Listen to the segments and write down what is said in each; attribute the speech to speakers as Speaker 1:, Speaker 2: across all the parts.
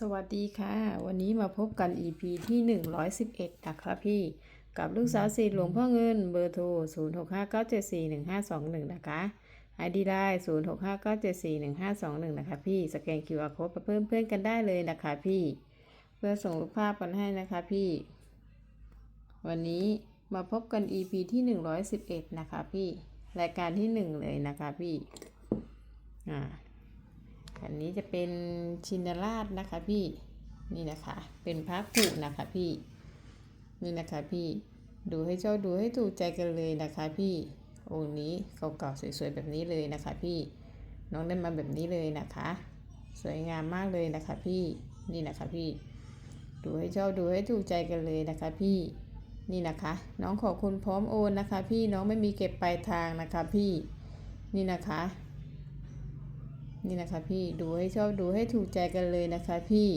Speaker 1: สวัสดีค่ะ วันนี้มาพบกัน EP ที่ 111 นะคะพี่ กับลูกสาวสีหลวงพ่อเงินเบอร์โทร 0659741521 นะคะ ID ได้ 0659741521 นะคะพี่ สแกน QR code ไปเพิ่มเพื่อนกันได้เลยนะคะพี่ เพื่อส่งรูปภาพกันให้นะคะพี่ วันนี้มาพบกัน EP ที่ 111 นะคะพี่ รายการที่ 1 เลยนะคะพี่ อ่า อันนี้จะเป็นชินราชนะคะพี่นี่นะคะ เป็นพระกุนะคะพี่ นี่นะคะพี่ ดูให้เจ้าดูให้ถูกใจกันเลยนะคะพี่ องค์นี้เก่าๆสวยๆแบบนี้เลยนะคะพี่ น้องได้มาแบบนี้เลยนะคะ สวยงามมากเลยนะคะพี่ นี่นะคะพี่ ดูให้เจ้าดูให้ถูกใจกันเลยนะคะพี่ นี่นะคะ น้องขอบคุณพร้อมโอนนะคะ พี่ น้องไม่มีเก็บปลายทางนะคะพี่ นี่นะคะ นี่นะคะพี่ดูให้ชอบดูให้ถูกใจกันเลยนะคะพี่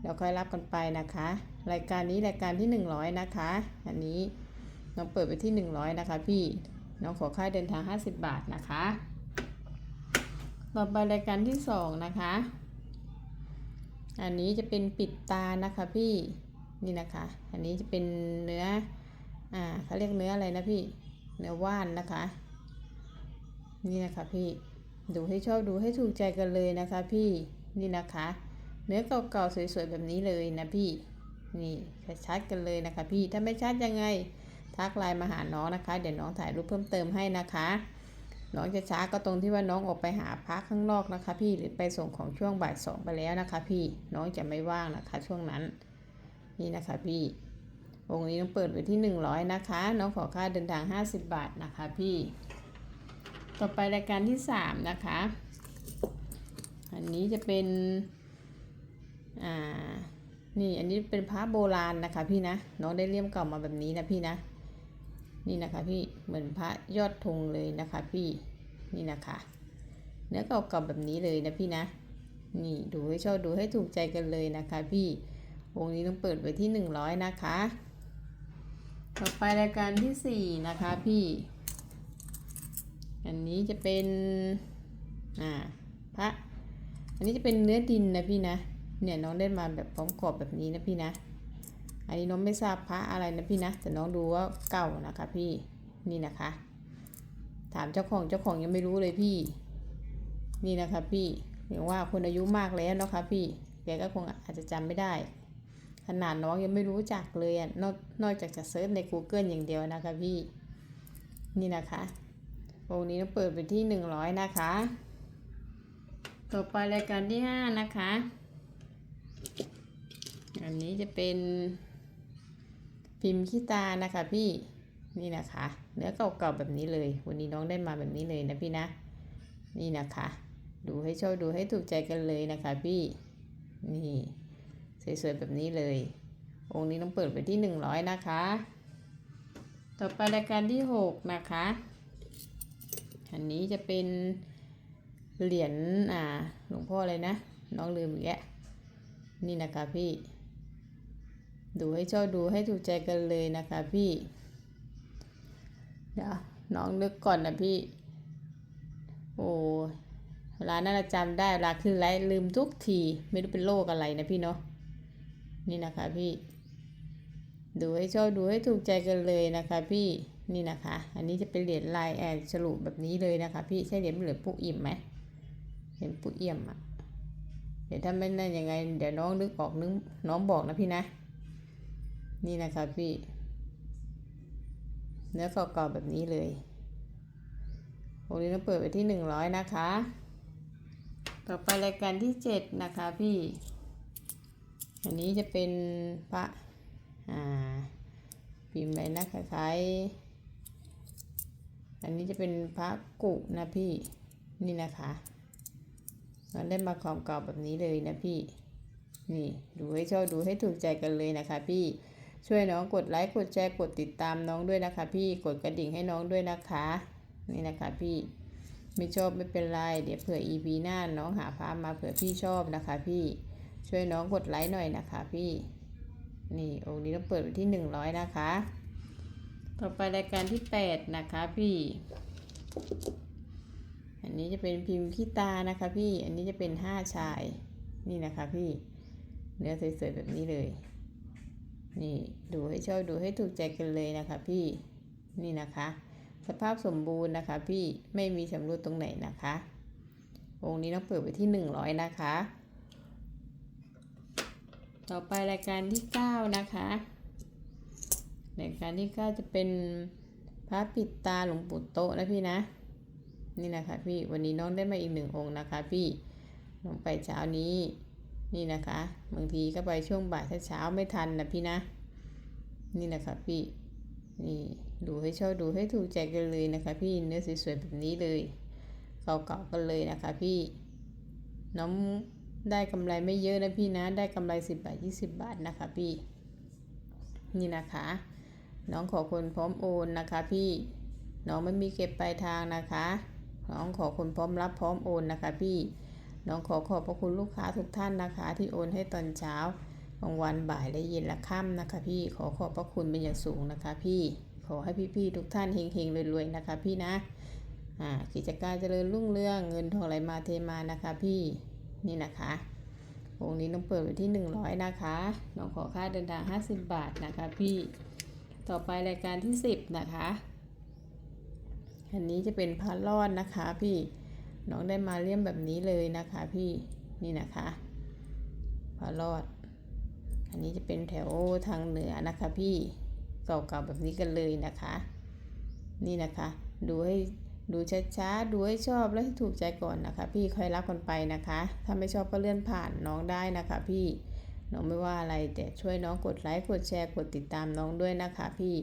Speaker 1: เดี๋ยวค่อยรับกันไปนะคะ รายการนี้รายการที่ 100 นะคะ อันนี้น้องเปิดไปที่ 100 นะคะ พี่น้องขอค่าเดินทาง 50 บาทนะคะ ต่อไปรายการที่ 2 นะคะ อันนี้จะเป็นปิดตานะคะพี่นี่นะคะ อันนี้จะเป็นเนื้ออ่าเขาเรียกเนื้ออะไรนะพี่เนื้อว่านนะคะ นี่นะคะพี่ ดูให้ชอบดูให้ถูกใจกันเลยนะคะ พี่นี่นะคะ เนื้อเก่าๆสวยๆแบบนี้เลยนะพี่นี่ชัดกันเลยนะคะพี่ถ้าไม่ชัดยังไงทักไลน์มาหาน้องนะคะ เดี๋ยวน้องถ่ายรูปเพิ่มเติมให้นะคะ น้องจะช้าก็ตรงที่ว่าน้องออกไปหาพักข้างนอกนะคะ พี่หรือไปส่งของช่วงบ่ายสองไปแล้วนะคะ พี่น้องจะไม่ว่างนะคะ ช่วงนั้นนี่นะคะพี่องค์นี้ต้องเปิดไว้ที่ 100 นะคะ น้องขอค่าเดินทาง 50 บาทนะคะพี่ ต่อไปรายการที่3นะคะ อันนี้จะเป็น อ่า นี่อันนี้เป็นพระโบราณนะคะ พี่นะน้องได้เลี่ยมเก่ามาแบบนี้นะพี่นะ นี่นะคะพี่เหมือนพระยอดธงเลยนะคะ พี่ นี่นะคะ เนื้อเก่าๆแบบนี้เลยนะพี่นะ นี่ดูให้ชอบดูให้ถูกใจกันเลยนะคะ พี่ วงนี้ต้องเปิดไว้ที่100นะคะ ต่อไปรายการที่4นะคะพี่ อันนี้จะเป็นอ่าพระอันนี้จะเป็นเนื้อดินนะพี่นะเนี่ยน้องได้มาแบบพร้อมกรอบแบบนี้นะพี่นะ อันนี้น้องไม่ทราบพระอะไรนะพี่นะ แต่น้องดูว่าเก่านะคะพี่นี่นะคะ ถามเจ้าของเจ้าของยังไม่รู้เลยพี่ นี่นะคะพี่อย่างว่าคนอายุมากแล้วนะคะพี่แกก็คงอาจจะจำไม่ได้ ขนาดน้องยังไม่รู้จักเลยอะนอกนอกจากจะเซิร์ชใน Google อย่างเดียวนะคะพี่นี่นะคะ วงนี้ต้องเปิดไปที่100นะคะ ต่อไปรายการที่5นะคะ อันนี้จะเป็นพิมพ์ขี้ตานะคะพี่นี่นะคะ เนื้อเก่าๆแบบนี้เลย วันนี้น้องได้มาแบบนี้เลยนะพี่นะ นี่นะคะ ดูให้ชอบดูให้ถูกใจกันเลยนะคะพี่นี่สวยๆแบบนี้เลย องค์นี้ต้องเปิดไปที่100นะคะ ต่อไปรายการที่6นะคะ อันนี้จะเป็นเหรียญอ่าหลวงพ่ออะไรนะ น้องลืมอีกแล้วนี่นะคะพี่ ดูให้ชอบดูให้ถูกใจกันเลยนะคะพี่ เดี๋ยวน้องนึกก่อนนะพี่ โอ้เวลาน่าจะจำได้เวลาขึ้นไลฟ์ลืมทุกที ไม่รู้เป็นโรคอะไรนะพี่เนาะ นี่นะคะพี่ ดูให้ชอบดูให้ถูกใจกันเลยนะคะพี่ นี่นะคะ อันนี้จะเป็นเหรียญลายแอนฉลุแบบนี้เลยนะคะ พี่ใช่เหรียญเหรียญปุ๊อิ่มไหมเหรียญปุ๊อี่มอะเดี๋ยวถ้าไม่นั่นยังไง เดี๋ยวน้องนึกออกนึกน้องบอกนะพี่นะ นี่นะคะพี่ เนื้อเก่าๆแบบนี้เลยวันนี้เราเปิดไปที่หนึ่งร้อยนะคะ ต่อไปรายการที่เจ็ดนะคะพี่ อันนี้จะเป็นพระอ่าพิมพ์อะไรนะคล้ายๆ อันนี้จะเป็นพระกุนะพี่นี่นะคะมันได้มาความเก่าแบบนี้เลยนะพี่ นี่ดูให้ชอบดูให้ถูกใจกันเลยนะคะ พี่ช่วยน้องกดไลค์กดแชร์กดติดตามน้องด้วยนะคะ พี่กดกระดิ่งให้น้องด้วยนะคะ นี่นะคะพี่ไม่ชอบไม่เป็นไรเดี๋ยวเผื่อ EP หน้าน้องหาพามาเผื่อพี่ชอบนะคะ พี่ช่วยน้องกดไลค์หน่อยนะคะ พี่ นี่องค์นี้ต้องเปิดไปที่หนึ่งร้อยนะคะ ต่อไปรายการที่แปดนะคะพี่ อันนี้จะเป็นพิมพ์ขี้ตานะคะพี่ อันนี้จะเป็นห้าชาย นี่นะคะพี่ เนื้อสวยๆแบบนี้เลย นี่ดูให้ชอบดูให้ถูกใจกันเลยนะคะพี่ นี่นะคะ สภาพสมบูรณ์นะคะพี่ ไม่มีชำรุดตรงไหนนะคะ องค์นี้ต้องเปิดไปที่หนึ่งร้อยนะคะ ต่อไปรายการที่เก้านะคะ รายการที่ก้าจะเป็นพระปิดตาหลวงปู่โตนะพี่นะ นี่นะคะพี่วันนี้น้องได้มาอีกหนึ่งองค์นะคะ พี่น้องไปเช้านี้นี่นะคะบางทีก็ไปช่วงบ่ายถ้าเช้าไม่ทันนะพี่นะ นี่นะคะพี่นี่ดูให้ชอบดูให้ถูกใจกันเลยนะคะ พี่เนื้อสวยๆแบบนี้เลยเก่าๆกันเลยนะคะ พี่น้องได้กำไรไม่เยอะนะพี่นะ ได้กำไร 10 บาท 20 บาทนะคะพี่ นี่นะคะ น้องขอคนพร้อมโอนนะคะ พี่ น้องไม่มีเก็บปลายทางนะคะ น้องขอคนพร้อมรับพร้อมโอนนะคะ พี่ น้องขอขอบพระคุณลูกค้าทุกท่านนะคะ ที่โอนให้ตอนเช้ากลางวันบ่ายและเย็นและค่ำนะคะ พี่ ขอขอบพระคุณเป็นอย่างสูงนะคะ พี่ ขอให้พี่ๆทุกท่านเฮงๆรวยๆนะคะ พี่นะอ่ากิจการเจริญรุ่งเรืองเงินทองไหลมาเทมานะคะ พี่นี่นะคะองค์นี้ต้องเปิดไว้ที่ 100 นะคะ น้องขอค่าเดินทาง 50 บาทนะคะพี่ ต่อไปรายการที่ 10 นะคะ อันนี้จะเป็นพระรอดนะคะพี่ น้องได้มาเลี่ยมแบบนี้เลยนะคะพี่ นี่นะคะพระรอด อันนี้จะเป็นแถวทางเหนือนะคะพี่ เก่าๆแบบนี้กันเลยนะคะ นี่นะคะ ดูให้ดูช้าๆ ดูให้ชอบและให้ถูกใจก่อนนะคะ พี่ค่อยรับกันไปนะคะ ถ้าไม่ชอบก็เลื่อนผ่านน้องได้นะคะพี่ น้องไม่ว่าอะไรแต่ช่วยน้องกดไลค์ กดแชร์ กดติดตามน้องด้วยนะคะ พี่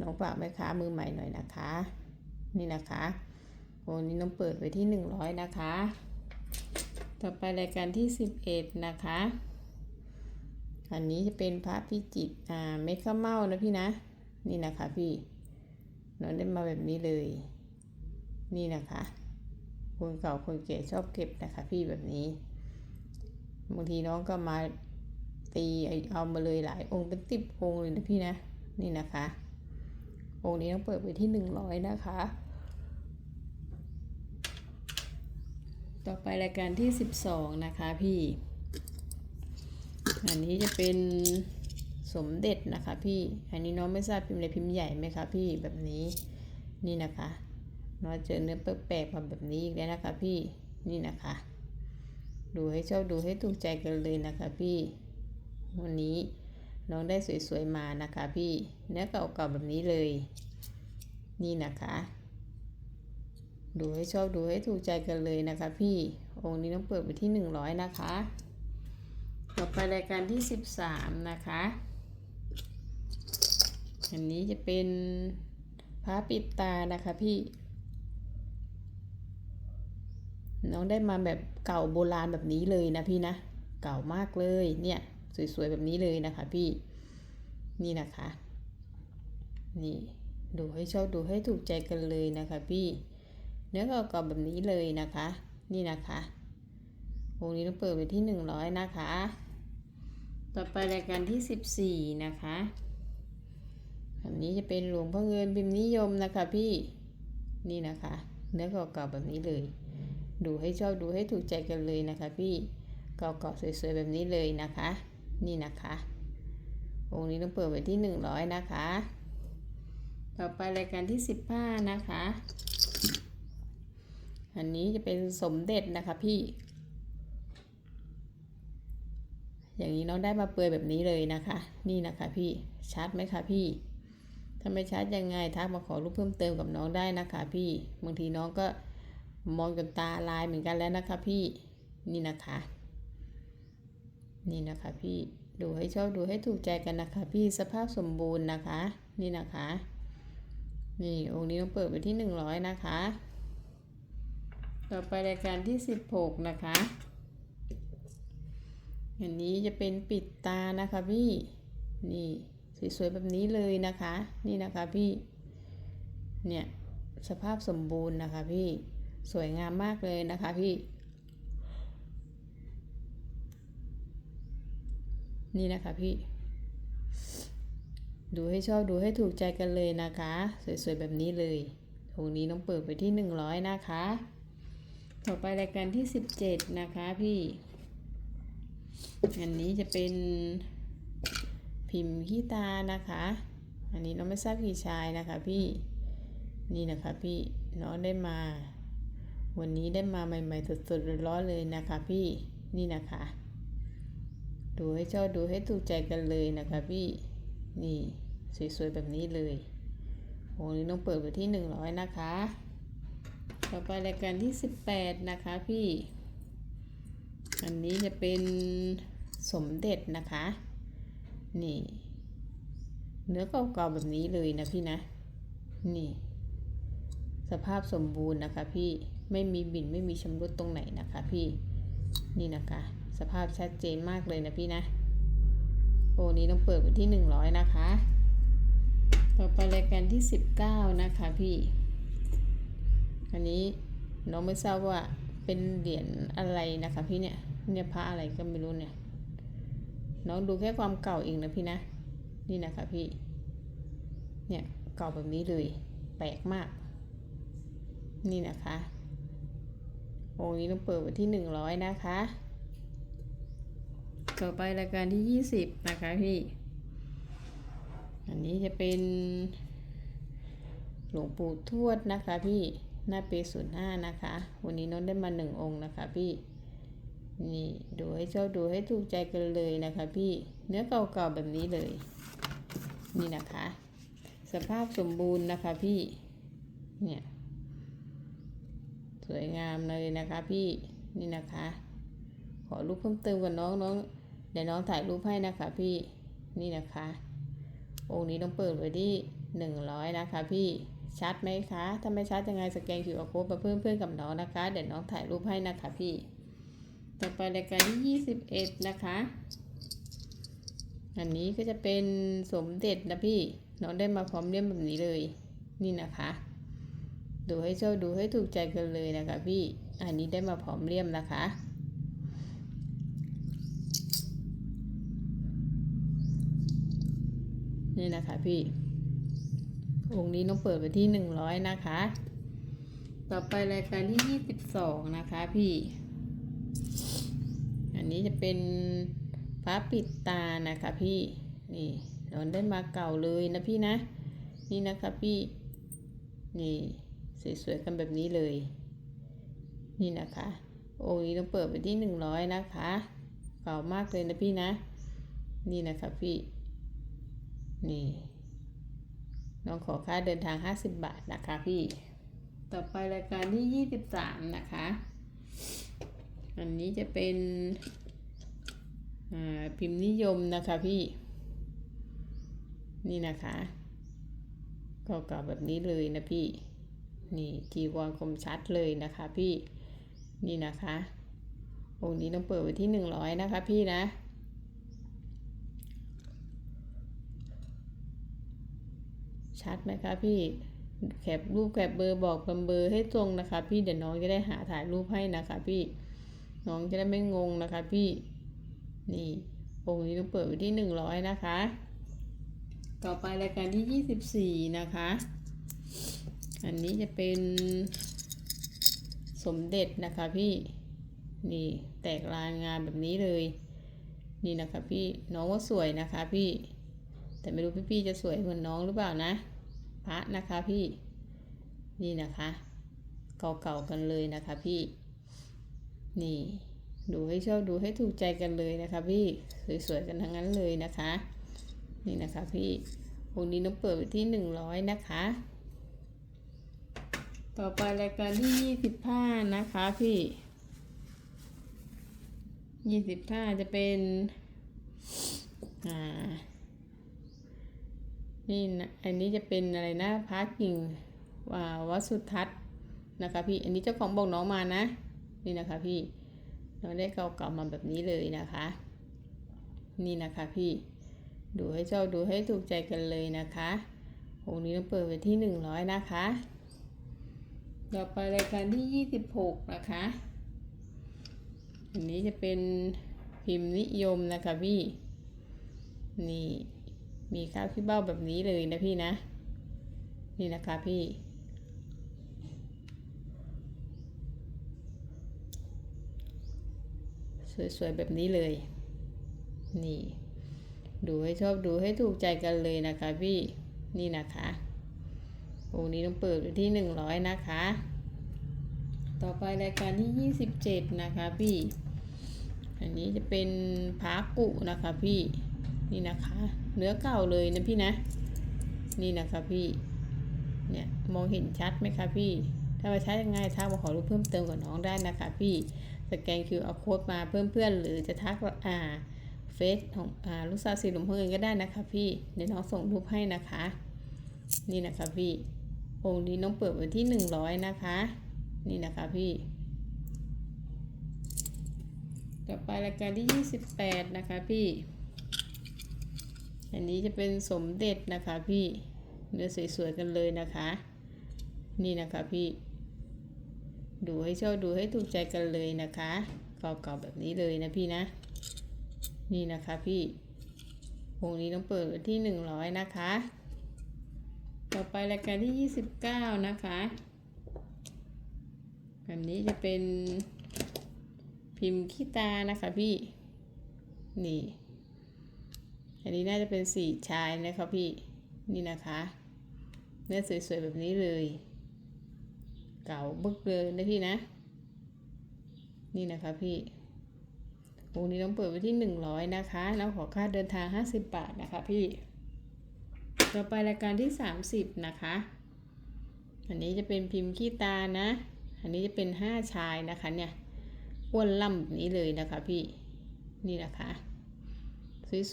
Speaker 1: น้องฝากแม่ค้ามือใหม่หน่อยนะคะ นี่นะคะโอนี้น้องเปิดไว้ที่ 100 นะคะ ต่อไปรายการที่ 11 นะคะ อันนี้จะเป็นพระพิจิตรอ่าเมฆเมานะพี่นะ นี่นะคะพี่ น้องได้มาแบบนี้เลย นี่นะคะคนเก่าคนเก๋ชอบเก็บนะคะ พี่แบบนี้ บางทีน้องก็มา ตีเอามาเลยหลายองค์เป็นติบองค์เลยนะพี่นะนี่นะคะ องค์นี้ต้องเปิดไปที่หนึ่งร้อยนะคะ ต่อไปรายการที่สิบสองนะคะพี่ อันนี้จะเป็นสมเด็จนะคะพี่ อันนี้น้องไม่ทราบพิมพ์อะไรพิมพ์ใหญ่ไหมคะพี่แบบนี้ นี่นะคะน้องเจอเนื้อแปลกๆมาแบบนี้อีกแล้วนะคะพี่ นี่นะคะ ดูให้ชอบดูให้ถูกใจกันเลยนะคะพี่ วันนี้น้องได้สวยๆมานะคะพี่เนื้อเก่าๆแบบนี้เลย นี่นะคะ ดูให้ชอบดูให้ถูกใจกันเลยนะคะพี่องค์นี้ต้องเปิดไปที่หนึ่งร้อยนะคะ ต่อไปรายการที่ 13 นะคะอันนี้จะเป็นพระปิดตานะคะพี่ น้องได้มาแบบเก่าโบราณแบบนี้เลยนะพี่นะ เก่ามากเลยเนี่ย สวยๆแบบนี้เลยนะคะพี่นี่นะคะ นี่ดูให้ชอบดูให้ถูกใจกันเลยนะคะพี่เนื้อเก่าๆแบบนี้เลยนะคะ นี่นะคะวงนี้ต้องเปิดไปที่100นะคะ ต่อไปรายการที่14นะคะอันนี้จะเป็นหลวงพ่อเงินพิมพ์นิยมนะคะพี่นี่นะคะ เนื้อเก่าๆแบบนี้เลย ดูให้ชอบดูให้ถูกใจกันเลยนะคะ พี่เก่าๆสวยๆแบบนี้เลยนะคะ นี่นะคะองค์นี้ต้องเปิดไว้ที่100นะคะ ต่อไปรายการที่15นะคะ อันนี้จะเป็นสมเด็จนะคะพี่ อย่างนี้น้องได้มาเปลือยแบบนี้เลยนะคะ นี่นะคะพี่ ชัดไหมคะพี่ถ้าไม่ชัดยังไงทักมาขอรูปเพิ่มเติมกับน้องได้นะคะ พี่ บางทีน้องก็มองจนตาลายเหมือนกันแล้วนะคะ พี่ นี่นะคะ นี่นะคะพี่ดูให้ชอบดูให้ถูกใจกันนะคะ พี่สภาพสมบูรณ์นะคะ นี่นะคะ นี่องค์นี้ต้องเปิดไปที่หนึ่งร้อยนะคะ ต่อไปรายการที่สิบหกนะคะอันนี้จะเป็นปิดตานะคะพี่นี่สวยๆแบบนี้เลยนะคะ นี่นะคะพี่เนี่ยสภาพสมบูรณ์นะคะพี่สวยงามมากเลยนะคะพี่ นี่นะคะพี่ ดูให้ชอบดูให้ถูกใจกันเลยนะคะ สวยๆแบบนี้เลยตรงนี้ต้องเปิดไปที่ 100 นะคะ ต่อไปรายการที่ 17 นะคะพี่ อันนี้จะเป็นพิมพ์ขี้ตานะคะ อันนี้น้องไม่ทราบกี่ชายนะคะพี่ นี่นะคะพี่น้องได้มา วันนี้ได้มาใหม่ๆสดๆร้อนๆเลยนะคะพี่ นี่นะคะ ดูให้ชอบดูให้ถูกใจกันเลยนะคะพี่นี่สวยๆแบบนี้เลยโอ้นี่ต้องเปิดไปที่หนึ่งร้อยนะคะ ต่อไปรายการที่สิบแปดนะคะพี่ อันนี้จะเป็นสมเด็จนะคะ นี่ เนื้อเก่าๆแบบนี้เลยนะพี่นะ นี่ สภาพสมบูรณ์นะคะพี่ ไม่มีบินไม่มีชำรุดตรงไหนนะคะพี่ นี่นะคะ สภาพชัดเจนมากเลยนะพี่นะโอ้นี้ต้องเปิดไปที่หนึ่งร้อยนะคะ ต่อไปรายการที่สิบเก้านะคะพี่ อันนี้น้องไม่ทราบว่าเป็นเหรียญอะไรนะคะพี่เนี่ยเนี่ยพระอะไรก็ไม่รู้เนี่ย น้องดูแค่ความเก่าเองนะพี่นะ นี่นะคะพี่ เนี่ยเก่าแบบนี้เลยแปลกมาก นี่นะคะองค์นี้ต้องเปิดไว้ที่หนึ่งร้อยนะคะ ต่อไปรายการที่ยี่สิบนะคะพี่ อันนี้จะเป็น หลวงปู่ทวดนะคะพี่หน้าปีศูนย์ห้านะคะ วันนี้น้องได้มาหนึ่งองค์นะคะพี่ นี่ดูให้ชอบดูให้ถูกใจกันเลยนะคะพี่ เนื้อเก่าๆแบบนี้เลย นี่นะคะ สภาพสมบูรณ์นะคะพี่ เนี่ย สวยงามเลยนะคะพี่ นี่นะคะ ขอรูปเพิ่มเติมกับน้องน้อง เดี๋ยวน้องถ่ายรูปให้นะคะพี่นี่นะคะ องค์นี้ต้องเปิดไว้ที่หนึ่งร้อยนะคะ พี่ชัดไหมคะถ้าไม่ชัดยังไงสแกน QR code มาเพิ่มเพื่อนกับน้องนะคะ เดี๋ยวน้องถ่ายรูปให้นะคะพี่ต่อไปรายการที่21นะคะ อันนี้ก็จะเป็นสมเด็จนะพี่น้องได้มาพร้อมเลี่ยมแบบนี้เลย นี่นะคะ ดูให้ชอบดูให้ถูกใจกันเลยนะคะพี่ อันนี้ได้มาพร้อมเลี่ยมนะคะ นี่นะคะพี่องค์นี้ต้องเปิดไปที่หนึ่งร้อยนะคะ ต่อไปรายการที่ยี่สิบสองนะคะพี่ อันนี้จะเป็นพระปิดตานะคะพี่ นี่เราได้มาเก่าเลยนะพี่นะ นี่นะคะพี่ นี่สวยๆกันแบบนี้เลย นี่นะคะองค์นี้ต้องเปิดไปที่หนึ่งร้อยนะคะ เก่ามากเลยนะพี่นะ นี่นะคะพี่ นี่น้องขอค่าเดินทาง 50 บาทนะคะพี่ ต่อไปรายการที่ 23 นะคะ อันนี้จะเป็นพิมพ์นิยมนะคะพี่ นี่นะคะเก่าๆแบบนี้เลยนะพี่ นี่จีวรคมชัดเลยนะคะพี่ นี่นะคะองค์นี้ต้องเปิดไว้ที่ 100 นะคะพี่นะ ชัดไหมคะพี่แคปรูปแคปเบอร์บอกเบอร์ให้ตรงนะคะ พี่เดี๋ยวน้องจะได้หาถ่ายรูปให้นะคะพี่น้องจะได้ไม่งงนะคะพี่นี่องค์นี้ต้องเปิดไว้ที่หนึ่งร้อยนะคะ ต่อไปรายการที่ยี่สิบสี่นะคะ อันนี้จะเป็นสมเด็จนะคะพี่นี่แตกลายงานแบบนี้เลย นี่นะคะพี่น้องว่าสวยนะคะพี่ แต่ไม่รู้พี่ๆจะสวยเหมือนน้องหรือเปล่านะ พระนะคะพี่ นี่นะคะ เก่าๆกันเลยนะคะพี่ นี่ ดูให้ชอบดูให้ถูกใจกันเลยนะคะ พี่สวยๆกันทั้งนั้นเลยนะคะ นี่นะคะพี่องค์นี้น้องเปิดไปที่หนึ่งร้อยนะคะ ต่อไปรายการที่ยี่สิบห้านะคะพี่ยี่สิบห้าจะเป็นอ่า นี่นะอันนี้จะเป็นอะไรนะพาร์กิ่งว่าวัดสุทัศน์นะคะพี่ อันนี้เจ้าของบอกน้องมานะ นี่นะคะพี่เราได้เก่าๆมาแบบนี้เลยนะคะ นี่นะคะพี่ ดูให้ชอบดูให้ถูกใจกันเลยนะคะองนี้ต้องเปิดไปที่หนึ่งร้อยนะคะต่อไปรายการที่ยี่สิบหกนะคะ อันนี้จะเป็นพิมพ์นิยมนะคะพี่ นี่ มีข้าวขี้เบ้าแบบนี้เลยนะพี่นะ นี่นะคะพี่ สวยๆแบบนี้เลย นี่ ดูให้ชอบดูให้ถูกใจกันเลยนะคะพี่ นี่นะคะองค์นี้ต้องเปิดที่หนึ่งร้อยนะคะ ต่อไปรายการที่ยี่สิบเจ็ดนะคะพี่ อันนี้จะเป็นพากุนะคะพี่ นี่นะคะ เนื้อเก่าเลยนะพี่นะ นี่นะคะพี่เนี่ยมองเห็นชัดไหมคะพี่ ถ้าว่าใช้ยังไงทักมาขอรูปเพิ่มเติมกับน้องได้นะคะพี่สแกน QR code มาเพิ่มเพื่อนหรือจะทักอ่าเฟซของอ่าลูกสาวสีหลุมเพื่อนก็ได้นะคะพี่เดี๋ยวน้องส่งรูปให้นะคะ นี่นะคะพี่องค์นี้น้องเปิดไว้ที่หนึ่งร้อยนะคะ นี่นะคะพี่ต่อไปรายการที่ยี่สิบแปดนะคะพี่ อันนี้จะเป็นสมเด็จนะคะพี่เนื้อสวยๆกันเลยนะคะ นี่นะคะพี่ ดูให้ชอบดูให้ถูกใจกันเลยนะคะเก่าๆแบบนี้เลยนะพี่นะ นี่นะคะพี่วงนี้ต้องเปิดที่หนึ่งร้อยนะคะ ต่อไปรายการที่ยี่สิบเก้านะคะแบบนี้จะเป็นพิมพ์ขี้ตานะคะพี่ นี่ อันนี้น่าจะเป็นสีชายนะคะพี่ นี่นะคะ เนื้อสวยๆแบบนี้เลย เก่าบึกเลยนะพี่นะ นี่นะคะพี่วงนี้ต้องเปิดไว้ที่หนึ่งร้อยนะคะ แล้วขอค่าเดินทางห้าสิบบาทนะคะพี่ ต่อไปรายการที่สามสิบนะคะ อันนี้จะเป็นพิมพ์ขี้ตานะ อันนี้จะเป็นห้าชายนะคะเนี่ยอ้วนล่ำแบบนี้เลยนะคะพี่ นี่นะคะ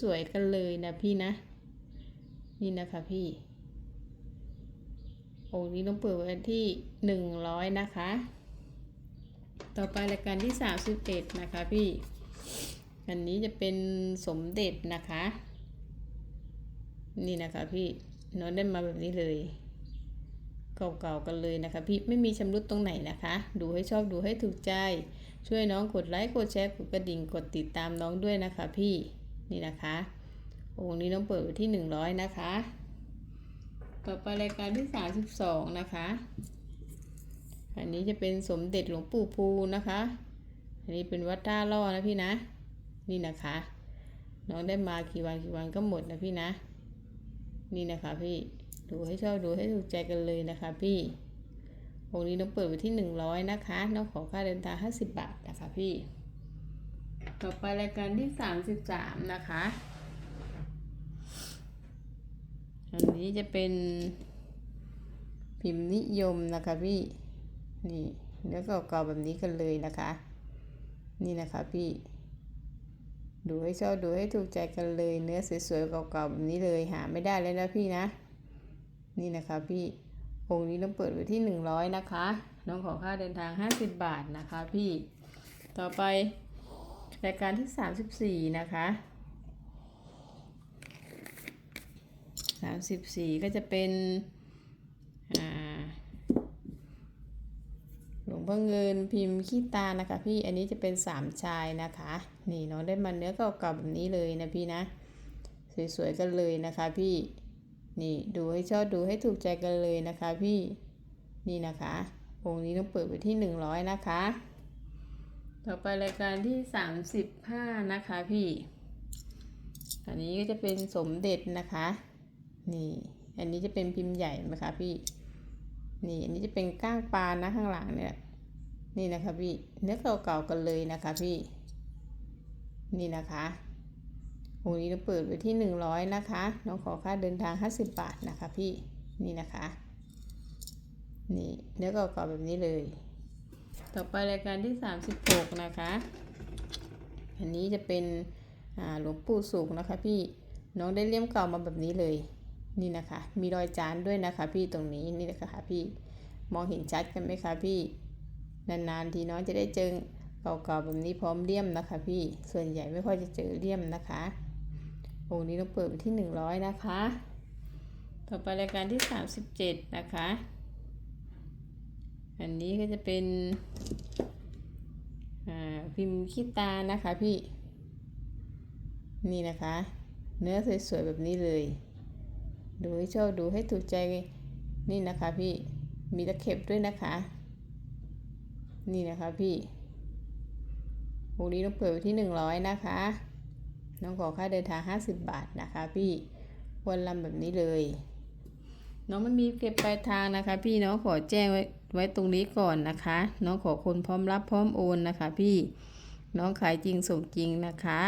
Speaker 1: สวยๆกันเลยนะพี่นะ นี่นะคะพี่องค์นี้ต้องเปิดไว้ที่หนึ่งร้อยนะคะ ต่อไปรายการที่สามสิบเอ็ดนะคะพี่ อันนี้จะเป็นสมเด็จนะคะ นี่นะคะพี่น้องได้มาแบบนี้เลยเก่าๆกันเลยนะคะพี่ไม่มีชำรุดตรงไหนนะคะ ดูให้ชอบดูให้ถูกใจ ช่วยน้องกดไลค์กดแชร์กดกระดิ่งกดติดตามน้องด้วยนะคะพี่ นี่นะคะองค์นี้น้องเปิดไว้ที่หนึ่งร้อยนะคะ ต่อไปรายการที่สามสิบสองนะคะ อันนี้จะเป็นสมเด็จหลวงปู่ภูนะคะ อันนี้เป็นวัดท่าล่อนะพี่นะ นี่นะคะ น้องได้มากี่วันกี่วันก็หมดนะพี่นะ นี่นะคะพี่ ดูให้ชอบดูให้ถูกใจกันเลยนะคะพี่องค์นี้น้องเปิดไว้ที่หนึ่งร้อยนะคะ น้องขอค่าเดินทางห้าสิบบาทนะคะพี่ ต่อไปรายการที่สามสิบสามนะคะ อันนี้จะเป็นพิมพ์นิยมนะคะพี่ นี่เนื้อเก่าๆแบบนี้กันเลยนะคะ นี่นะคะพี่ ดูให้ชอบดูให้ถูกใจกันเลย เนื้อสวยๆเก่าๆแบบนี้เลยหาไม่ได้เลยนะพี่นะ นี่นะคะพี่องค์นี้ต้องเปิดไว้ที่หนึ่งร้อยนะคะ น้องขอค่าเดินทางห้าสิบบาทนะคะพี่ ต่อไป รายการที่สามสิบสี่นะคะสามสิบสี่ก็จะเป็นหลวงพ่อเงินพิมพ์ขี้ตานะคะพี่อันนี้จะเป็นสามชายนะคะ นี่น้องได้มาเนื้อเก่าๆแบบนี้เลยนะพี่นะ สวยๆกันเลยนะคะพี่นี่ดูให้ชอบดูให้ถูกใจกันเลยนะคะพี่นี่นะคะองค์นี้ต้องเปิดไปที่หนึ่งร้อยนะคะ ต่อไปรายการที่สามสิบห้านะคะพี่ อันนี้ก็จะเป็นสมเด็จนะคะ นี่ อันนี้จะเป็นพิมพ์ใหญ่นะคะพี่ นี่ อันนี้จะเป็นก้างปลานะข้างหลังเนี่ย นี่นะคะพี่ เนื้อเก่าๆกันเลยนะคะพี่ นี่นะคะองค์นี้เราเปิดไว้ที่หนึ่งร้อยนะคะ น้องขอค่าเดินทางห้าสิบบาทนะคะพี่ นี่นะคะ นี่ เนื้อเก่าๆแบบนี้เลย ต่อไปรายการที่สามสิบหกนะคะ อันนี้จะเป็นหลวงปู่สุขนะคะพี่น้องได้เลี่ยมเก่ามาแบบนี้เลย นี่นะคะ มีรอยจานด้วยนะคะ พี่ตรงนี้นี่นะคะพี่มองเห็นชัดกันไหมคะพี่ นานๆทีน้องจะได้เจอเก่าๆแบบนี้พร้อมเลี่ยมนะคะ พี่ส่วนใหญ่ไม่ค่อยจะเจอเลี่ยมนะคะองค์นี้ต้องเปิดไปที่หนึ่งร้อยนะคะ ต่อไปรายการที่สามสิบเจ็ดนะคะ อันนี้ก็จะเป็นอ่าพิมพ์ขี้ตานะคะพี่ นี่นะคะ เนื้อสวยๆแบบนี้เลย ดูให้ชอบดูให้ถูกใจนี่นะคะพี่มีตะเข็บด้วยนะคะ นี่นะคะพี่วงนี้ต้องเปิดไว้ที่หนึ่งร้อยนะคะน้องขอค่าเดินทาง50บาทนะคะพี่วนลำแบบนี้เลย น้องไม่มีเก็บปลายทางนะคะ พี่น้องขอแจ้งไว้ไว้ตรงนี้ก่อนนะคะ น้องขอคนพร้อมรับพร้อมโอนนะคะ พี่น้องขายจริงส่งจริงนะคะ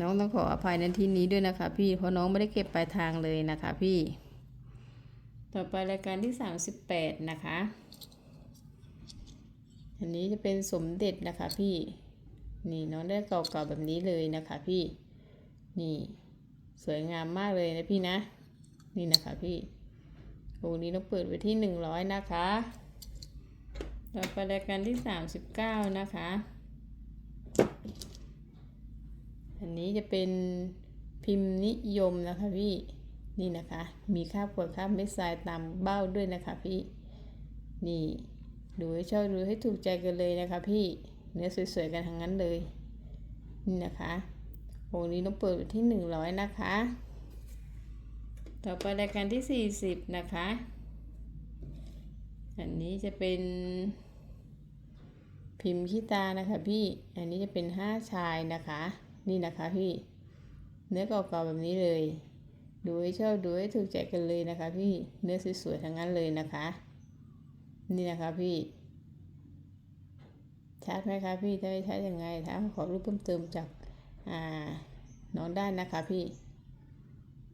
Speaker 1: น้องต้องขออภัยในที่นี้ด้วยนะคะ พี่เพราะน้องไม่ได้เก็บปลายทางเลยนะคะ พี่ ต่อไปรายการที่ 38 นะคะ อันนี้จะเป็นสมเด็จนะคะ พี่นี่น้องได้เก่าๆแบบนี้เลยนะคะ พี่นี่สวยงามมากเลยนะพี่นะ นี่นะคะพี่องนี้ต้องเปิดไว้ที่หนึ่งร้อยนะคะต่อไปรายการที่สามสิบเก้านะคะ อันนี้จะเป็นพิมพ์นิยมนะคะพี่นี่นะคะ มีค่าขวดค่าเม็ดทรายตามเบ้าด้วยนะคะพี่ นี่ดูให้ชอบดูให้ถูกใจกันเลยนะคะพี่ เนื้อสวยๆกันทั้งนั้นเลย นี่นะคะองนี้ต้องเปิดไว้ที่หนึ่งร้อยนะคะ ต่อไปรายการที่ 40 นะคะ อันนี้จะเป็นพิมพ์ขี้ตานะคะพี่ อันนี้จะเป็นห้าชายนะคะ นี่นะคะพี่ เนื้อเก่าๆแบบนี้เลย ดูให้ชอบดูให้ถูกใจกันเลยนะคะ พี่ เนื้อสวยๆทั้งนั้นเลยนะคะ นี่นะคะพี่ ชัดไหมคะพี่ถ้าไม่ชัดยังไงถ้าขอรูปเพิ่มเติมจากน้องได้นะคะพี่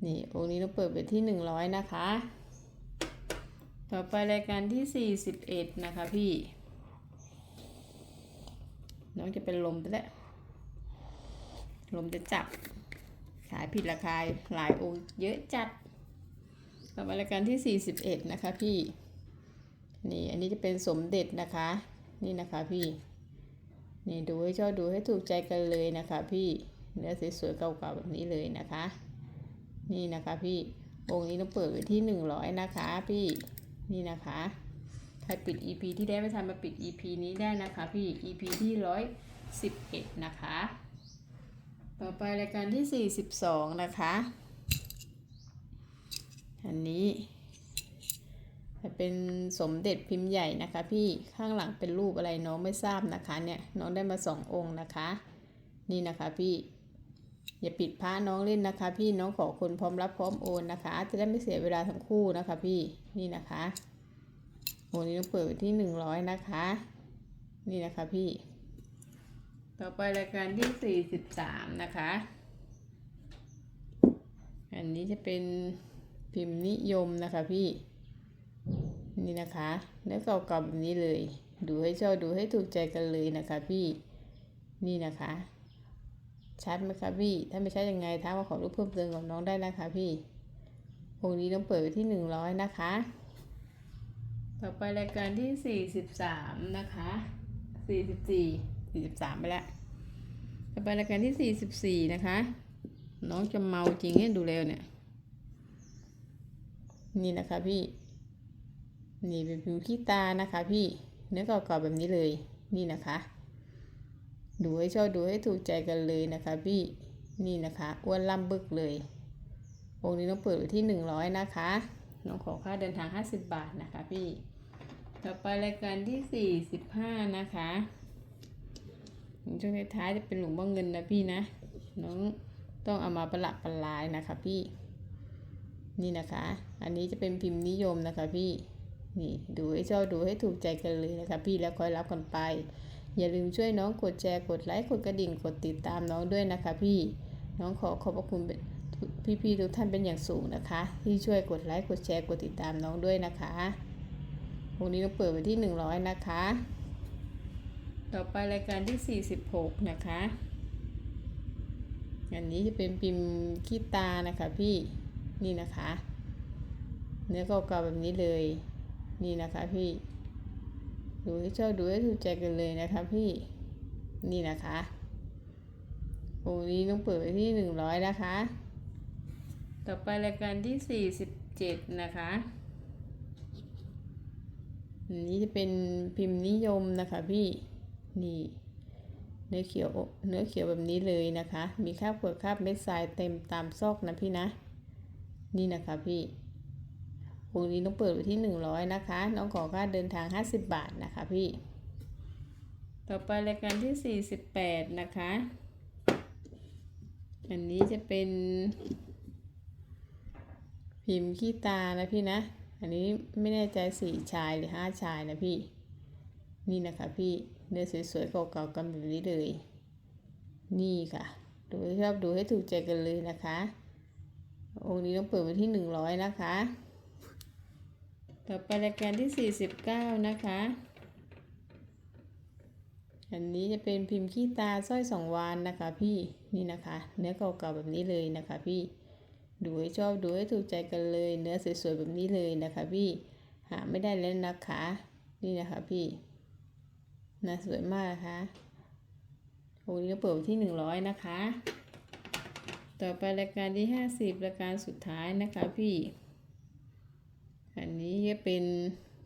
Speaker 1: นี่องค์นี้เราเปิดไปที่หนึ่งร้อยนะคะ ต่อไปรายการที่สี่สิบเอ็ดนะคะพี่ น้องจะเป็นลมไปแล้วลมจะจับ ขายผิดราคาหลายองค์เยอะจัด ต่อไปรายการที่สี่สิบเอ็ดนะคะพี่ นี่อันนี้จะเป็นสมเด็จนะคะ นี่นะคะพี่ นี่ดูให้ชอบดูให้ถูกใจกันเลยนะคะพี่ เนื้อสวยๆเก่าๆแบบนี้เลยนะคะ นี่นะคะพี่องค์นี้ต้องเปิดไว้ที่หนึ่งร้อยนะคะพี่นี่นะคะใครปิด EP ที่ได้ไม่ทันมาปิด EP นี้ได้นะคะพี่ EP ที่ร้อยสิบเอ็ดนะคะ ต่อไปรายการที่สี่สิบสองนะคะอันนี้จะเป็นสมเด็จพิมพ์ใหญ่นะคะ พี่ข้างหลังเป็นรูปอะไรน้องไม่ทราบนะคะเนี่ยน้องได้มาสององค์นะคะ นี่นะคะพี่ อย่าปิดพระน้องเล่นนะคะ พี่น้องขอคนพร้อมรับพร้อมโอนนะคะ จะได้ไม่เสียเวลาทั้งคู่นะคะ พี่นี่นะคะโอนนี้ต้องเปิดที่หนึ่งร้อยนะคะ นี่นะคะพี่ ต่อไปรายการที่สี่สิบสามนะคะ อันนี้จะเป็นพิมพ์นิยมนะคะพี่ นี่นะคะเนื้อเก่าๆแบบนี้เลย ดูให้ชอบดูให้ถูกใจกันเลยนะคะพี่ นี่นะคะ ชัดไหมคะพี่ ถ้าไม่ชัดยังไงท้ามาขอรูปเพิ่มเติมกับน้องได้นะคะพี่องนี้ต้องเปิดไว้ที่หนึ่งร้อยนะคะ ต่อไปรายการที่สี่สิบสามนะคะสี่สิบสี่สี่สิบสามไปแล้วต่อไปรายการที่สี่สิบสี่นะคะ น้องจะเมาจริงเนี่ยดูเร็วเนี่ย นี่นะคะพี่ นี่เป็นผิวขี้ตานะคะพี่ เนื้อก่าๆแบบนี้เลย นี่นะคะ ดูให้ชอบดูให้ถูกใจกันเลยนะคะพี่นี่นะคะอ้วนล่ำบึกเลย องค์นี้ต้องเปิดไว้ที่หนึ่งร้อยนะคะน้องขอค่าเดินทางห้าสิบบาทนะคะพี่ ต่อไปรายการที่สี่สิบห้านะคะช่วงท้ายจะเป็นหลวงบ้องเงินนะพี่นะน้องต้องเอามาประหลักประลายนะคะพี่ นี่นะคะ อันนี้จะเป็นพิมพ์นิยมนะคะพี่นี่ดูให้ชอบดูให้ถูกใจกันเลยนะคะพี่แล้วคอยรับกันไป อย่าลืมช่วยน้องกดแชร์กดไลค์กดกระดิ่งกดติดตามน้องด้วยนะคะ พี่น้องขอขอบพระคุณพี่ๆทุกท่านเป็นอย่างสูงนะคะ ที่ช่วยกดไลค์กดแชร์กดติดตามน้องด้วยนะคะวันนี้เราเปิดไปที่หนึ่งร้อยนะคะ ต่อไปรายการที่สี่สิบหกนะคะอันนี้จะเป็นพิมขี้ตานะคะพี่นี่นะคะ เนื้อเก่าๆแบบนี้เลย นี่นะคะพี่ ดูให้ชอบดูให้ถูกใจกันเลยนะคะพี่นี่นะคะโอ้นี้ต้องเปิดไปที่หนึ่งร้อยนะคะ ต่อไปรายการที่สี่สิบเจ็ดนะคะอันนี้จะเป็นพิมพ์นิยมนะคะพี่นี่เนื้อเขียวเนื้อเขียวแบบนี้เลยนะคะ มีคราบเปลือกคราบเม็ดทรายเต็มตามซอกนะพี่นะ นี่นะคะพี่ องนี้ต้องเปิดไว้ที่หนึ่งร้อยนะคะ น้องขอค่าเดินทางห้าสิบบาทนะคะพี่ ต่อไปรายการที่สี่สิบแปดนะคะ อันนี้จะเป็นพิมพ์ขี้ตานะพี่นะ อันนี้ไม่แน่ใจสี่ชายหรือห้าชายนะพี่ นี่นะคะพี่เนื้อสวยๆเก่าๆกันแบบนี้เลย นี่ค่ะ ดูให้ชอบดูให้ถูกใจกันเลยนะคะ องค์นี้ต้องเปิดมาที่หนึ่งร้อยนะคะ ต่อไปรายการที่สี่สิบเก้านะคะ อันนี้จะเป็นพิมพ์ขี้ตาสร้อยสองวานนะคะ พี่นี่นะคะ เนื้อเก่าๆแบบนี้เลยนะคะ พี่ดูให้ชอบดูให้ถูกใจกันเลย เนื้อสวยๆแบบนี้เลยนะคะ พี่หาไม่ได้แล้วนะคะ นี่นะคะพี่น่าสวยมากนะคะโอ้นี้ก็เปิดที่หนึ่งร้อยนะคะ ต่อไปรายการที่ห้าสิบรายการสุดท้ายนะคะพี่ นนี้จะเป็น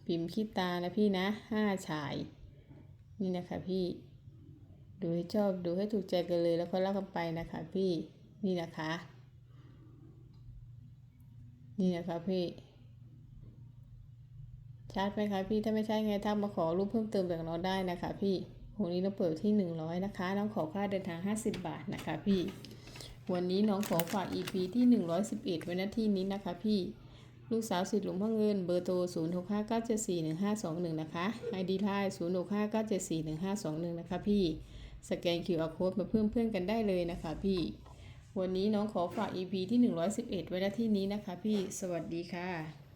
Speaker 1: พิมพ์ขี้ตานะพี่นะห้าชาย นี่นะคะพี่ ดูให้ชอบดูให้ถูกใจกันเลยแล้วก็เล่ากันไปนะคะพี่นี่นะคะ นี่นะคะพี่ชัดไหมคะพี่ถ้าไม่ใช่ไงทักมาขอรูปเพิ่มเติมจากน้องได้นะคะพี่วันนี้น้องเปิดที่หนึ่งร้อยนะคะ น้องขอค่าเดินทางห้าสิบบาทนะคะพี่ วันนี้น้องขอฝาก EP ที่หนึ่งร้อยสิบเอ็ดไว้หน้าที่นี้นะคะพี่ ลูกสาวสิทธิ์หลวงพ่อเงิน เบอร์โทรศูนย์หกห้าเก้าเจ็ดสี่หนึ่งห้าสองหนึ่งนะคะไอดีไลน์ศูนย์หกห้าเก้าเจ็ดสี่หนึ่งห้าสองหนึ่งนะคะพี่ สแกน QR code มาเพิ่มเพื่อนกันได้เลยนะคะพี่ วันนี้น้องขอฝาก EP ที่ 111 ไว้ณที่นี้นะคะพี่ สวัสดีค่ะ